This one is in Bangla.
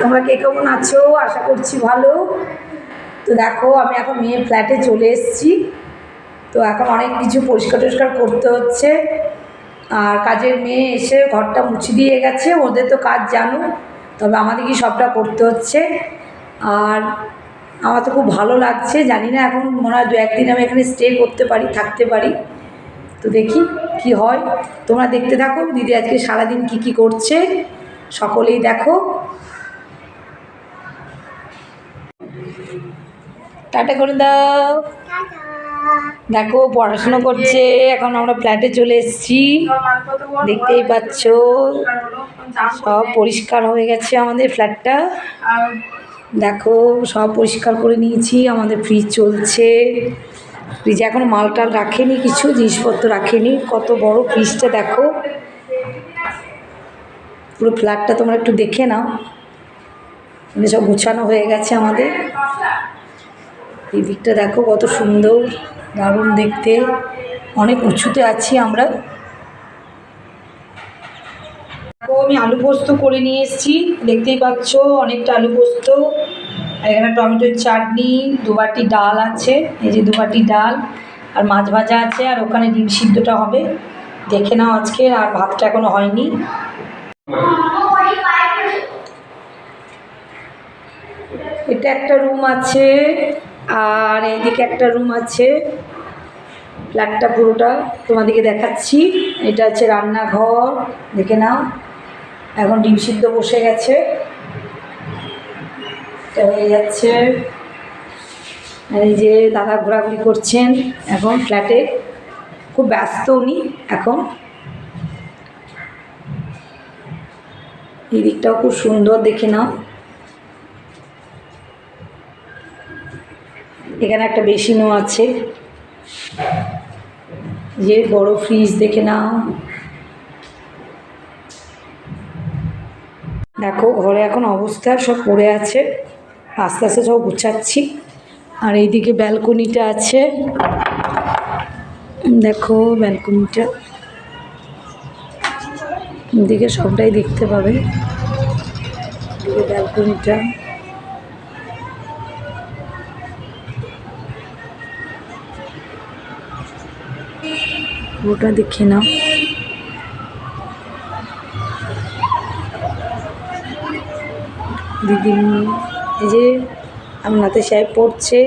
তোমরা কে কেমন আছো? আশা করছি ভালো। তো দেখো, আমি এখন মেয়ের ফ্ল্যাটে চলে এসেছি। তো এখন অনেক কিছু পরিষ্কার টরিষ্কার করতে হচ্ছে। আর কাজের মেয়ে এসে ঘরটা মুছে দিয়ে গেছে। ওদের তো কাজ জানো, তবে আমাদেরকে সবটা করতে হচ্ছে? আর আমার তো খুব ভালো লাগছে। জানি না এখন মনে হয় দু একদিন আমি এখানে স্টে করতে পারি, থাকতে পারি। তো দেখি কি হয়। তোমরা দেখতে থাকো, দিদি আজকে সারাদিন কি কি করছে। সকলেই দেখো। টাটা করে দাও। দেখো, পড়াশুনো করছে, এখন আমরা ফ্ল্যাটে চলে এসেছি। দেখতেই পাচ্ছ, সব পরিষ্কার হয়ে গেছে আমাদের ফ্ল্যাটটা দেখো, সব পরিষ্কার করে নিয়েছি, আমাদের ফ্রিজ চলছে। ফ্রিজে এখন মাল টাল রাখেনি কিছু, জিনিসপত্র রাখেনি। কত বড় ফ্রিজটা দেখো। পুরো ফ্ল্যাটটা তোমরা একটু দেখে নাও। মানে সব গুছানো হয়ে গেছে আমাদের। এই দিকটা দেখো কত সুন্দর, দারুণ দেখতে। অনেক উঁচুতে আছি আমরা। আমি আলু পোস্ত করে নিয়ে এসেছি। দেখতেই পাচ্ছ, অনেকটা আলু পোস্ত। এখানে টমেটোর চাটনি, দুবাটি ডাল আছে। এই যে দুবাটি ডাল। আর মাছ ভাজা আছে, আর ওখানে ডিম সিদ্ধটা হবে। দেখে নাও আজকে আর ভাতটা এখনও হয়নি। এটা একটা রুম আছে, আর এইদিকে একটা রুম আছে। ফ্ল্যাটটা পুরোটা তোমাদেরকে দেখাচ্ছি। এটা হচ্ছে রান্নাঘর, দেখে নাও। এখন ডিম সিদ্ধ বসে গেছে। এটা হয়ে যাচ্ছে। এই যে দাদা ঘোরাঘুরি করছেন এখন ফ্ল্যাটে। খুব ব্যস্ত উনি এখন। এই দিকটাও খুব সুন্দর, দেখে নাও। এখানে একটা বেসিনও আছে। যে বড় ফ্রিজ দেখে নাও। দেখো, ঘরে এখন অবস্থা, সব পড়ে আছে। আস্তে আস্তে সব গুছাচ্ছি। আর এইদিকে ব্যালকনিটা আছে। দেখো, ব্যালকনিটা। এদিকে সবটাই দেখতে পাবে। ব্যালকনিটা। ওটা দেখে নাও। দিদি যে আমনাতে সাহেব পড়ছে।